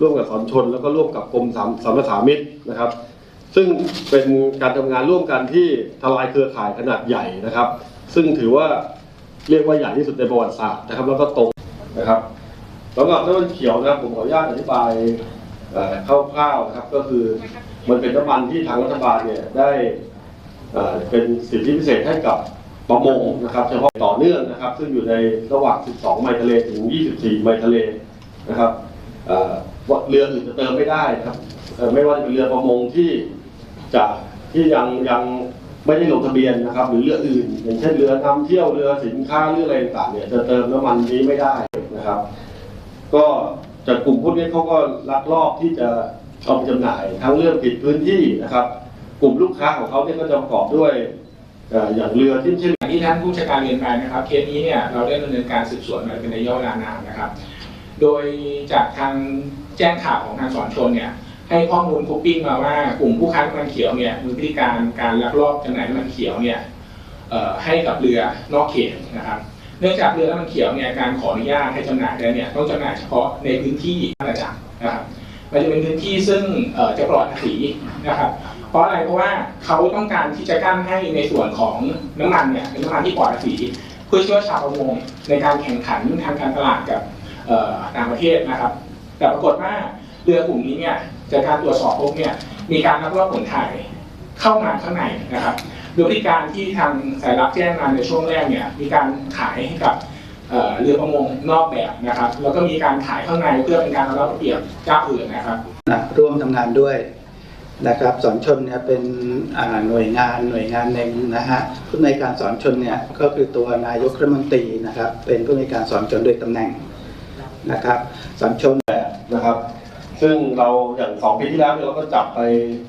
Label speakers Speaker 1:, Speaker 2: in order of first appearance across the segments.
Speaker 1: ร่วมกับสอนชนแล้วก็ร่วมกับกรมสามสามสามิตรนะครับ ซึ่งเป็นการทำงานร่วมกันที่ทลายเครือข่ายขนาดใหญ่นะครับ ซึ่งถือว่าเรียกว่าใหญ่ที่สุดในประวัติศาสตร์นะครับ แล้วก็ตรงนะครับสำหรับน้ำมันเขียวนะครับผมขออนุญาตอธิบายคร่าวๆนะครับ ก็คือมันเป็นน้ำมันที่ทางรัฐบาลเนี่ยได้เอ่อเป็นสิทธิพิเศษให้กับประมงนะครับเฉพาะต่อเนื่องนะครับ ซึ่งอยู่ในระหว่าง 12 ไมล์ทะเลถึง 24 ไมล์ทะเลนะครับ เรืออื่นจะเติมไม่ได้นะครับไม่ว่าจะเป็นเรือประมงที่จะที่ยังยังไม่ได้ลงทะเบียนนะครับ หรือเรืออื่น อย่างเช่นเรือนำเที่ยวเรือสินค้าเรืออะไรต่างเนี่ยจะเติมน้ำมันนี้ไม่ได้นะครับ ก็จากกลุ่มพวกนี้เขาก็ลักลอบที่จะเอาไปจำหน่ายทั้งเรื่องผิดพื้นที่นะครับ กลุ่มลูกค้าของเขาเนี่ยก็จะประกอบด้วยอย่างเรือที่เช่น
Speaker 2: ที่ท่านผู้จัดการเรียนไปนะครับเคสนี้เนี่ยเราได้ดำเนินการสืบสวนมาเป็นระยะเวลานานนะครับ โดยจากทางแจ้งข่าวของทางสอนชนเนี่ยให้ข้อมูลคุปปิ้งมาว่ากลุ่มผู้ค้าน้ำมันเขียวเนี่ยมีพฤติการการลักลอบจำหน่ายน้ำมันเขียวเนี่ยให้กับเรือนอกเขตนะครับเนื่องจากเรือน้ำมันเขียวเนี่ยการขออนุญาตให้จำหน่ายเนี่ยต้องจำหน่ายเฉพาะในพื้นที่อาณาจักรนะครับมันจะเป็นพื้นที่ซึ่งเอ่อจะปลอดภาษีนะครับเพราะอะไรเพราะว่าเขาต้องการที่จะกั้นให้ในส่วนของน้ำมันเนี่ยเป็นน้ำมันที่ปลอดภาษีเพื่อช่วยชาวประมงในการแข่งขันทางการตลาดกับ ต่างประเทศนะครับ แต่ปรากฏว่าเรือกลุ่มนี้เนี่ยจากการตรวจสอบพบเนี่ยมีการลักลอบขนถ่ายเข้ามาข้างในนะครับโดยที่การที่ทางสายรับแจ้งมาในช่วงแรกเนี่ยมีการขายให้กับเรือประมงนอกแบบนะครับ แล้วก็มีการขายข้างในเพื่อเป็นการเอารัดเอาเปรียบเจ้าอื่นนะครับ
Speaker 3: นะร่วมทำงานด้วยนะครับสอนชนเนี่ยเป็นหน่วยงานหน่วยงานหนึ่งนะฮะผู้ในการสอนชนเนี่ยก็คือตัวนายกรัฐมนตรีนะครับเป็นผู้ในการสอนชนโดยตำแหน่ง นะครับสอนชน
Speaker 1: นะครับ ซึ่งเราอย่างสองปีที่แล้วเนี่ยเราก็จับไป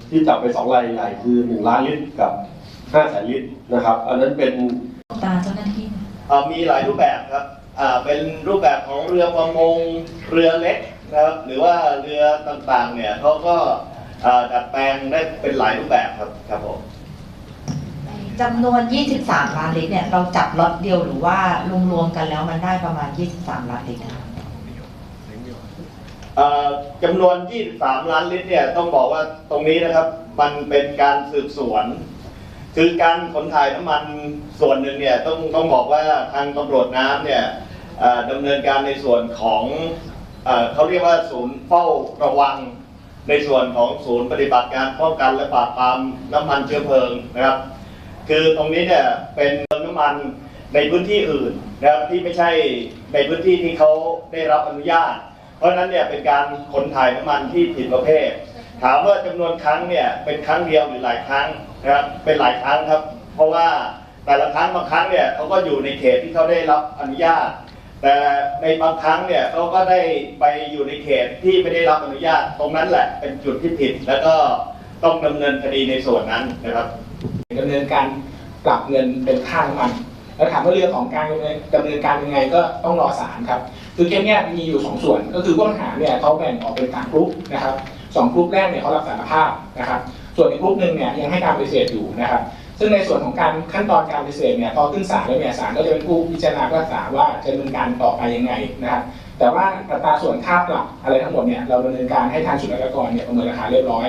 Speaker 1: ที่จับไปสองรายใหญ่คือหนึ่งล้านลิตรกับห้าแสนลิตรนะครับ อันนั้นเป็น
Speaker 4: ตาเจ้าหน้าที่นะ
Speaker 5: เอ่อมีหลายรูปแบบครับอ่าเป็นรูปแบบของเรือประมงเรือเล็กนะครับหรือว่าเรือต่างๆเนี่ยเขาก็อ่าดัดแปลงได้เป็นหลายรูปแบบครับครับผม
Speaker 4: จำนวน 23 ล้านลิตรเนี่ย เราจับล็อตเดียวหรือว่ารวมๆกันแล้วมันได้ประมาณ 23 ล้านลิตรนะคะ
Speaker 5: เอ่อ จำนวน 23 ล้านลิตรเนี่ยต้องบอกว่าตรงนี้นะครับ มันเป็นการสืบสวน คือการขนถ่ายน้ำมันส่วนหนึ่งเนี่ยต้องต้องบอกว่าทางตำรวจน้ำเนี่ยดำเนินการในส่วนของเอเขาเรียกว่าศูนย์เฝ้าระวังในส่วนของศูนย์ปฏิบัติการป้องกันและปราบปรามน้ำมันเชื้อเพลิงนะครับ คือตรงนี้เนี่ยเป็นน้ำมันในพื้นที่อื่นนะครับที่ไม่ใช่ในพื้นที่ที่เขาได้รับอนุญาต เพราะฉะนั้นเนี่ยเป็นการขนถ่ายน้ำมันที่ผิดประเภท ถามว่าจำนวนครั้งเนี่ยเป็นครั้งเดียวหรือหลายครั้งนะครับเป็นหลายครั้งครับ เพราะว่าแต่ละครั้งบางครั้งเนี่ยเขาก็อยู่ในเขตที่เขาได้รับอนุญาต แต่ในบางครั้งเนี่ยเขาก็ได้ไปอยู่ในเขตที่ไม่ได้รับอนุญาต ตรงนั้นแหละเป็นจุดที่ผิด แล้วก็ต้องดำเนินคดีในส่วนนั้นนะครับ
Speaker 2: ดำเนินการปรับเงินเป็นค่าน้ำมัน แล้วถามว่าเรื่องของการดำเนินดำเนินการยังไงก็ต้องรอศาลครับคือเคสเนี้ยมีอยู่สองส่วนก็คือผู้ต้องหาเนี่ยเขาแบ่งออกเป็นสามกลุ่มนะครับสองกลุ่มแรกเนี่ยเขารับสารภาพนะครับส่วนอีกกลุ่มหนึ่งเนี่ยยังให้การปฏิเสธอยู่นะครับซึ่งในส่วนของการขั้นตอนการปฏิเสธเนี่ยพอขึ้นศาลแล้วเนี่ยศาลก็จะเป็นผู้พิจารณาพิพากษาว่าจะดำเนินการต่อไปยังไงนะครับแต่ว่าอัตราส่วนค่าปรับอะไรทั้งหมดเนี่ยเราดำเนินการให้ทางศุลกากรเนี่ยประเมินราคาเรียบร้อย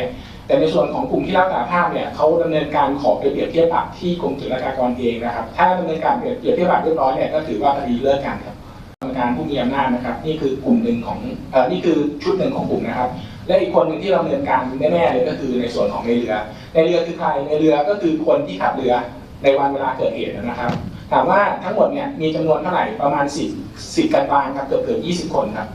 Speaker 2: แต่ในส่วนของกลุ่มที่รับสาภาพเนี่ยเขาดำเนินการขอไปเปรียบเทียบปรับที่กรมศุลกากรเองนะครับ ถ้าดำเนินการเปรียบเทียบปรับเรียบร้อยเนี่ยก็ถือว่าคดีเลิกกันครับกรรมการผู้มีอำนาจนะครับ นี่คือกลุ่มหนึ่งของเอ่อนี่คือชุดหนึ่งของกลุ่มนะครับ และอีกคนหนึ่งที่เราดำเนินการแน่ๆเลยก็คือในส่วนของในเรือ ในเรือคือใครในเรือก็คือคนที่ขับเรือในวันเวลาเกิดเหตุนะครับถามว่าทั้งหมดเนี่ยมีจำนวนเท่าไหร่ประมาณ 10 10กันบางครับเกือบเกือบ20 คนครับ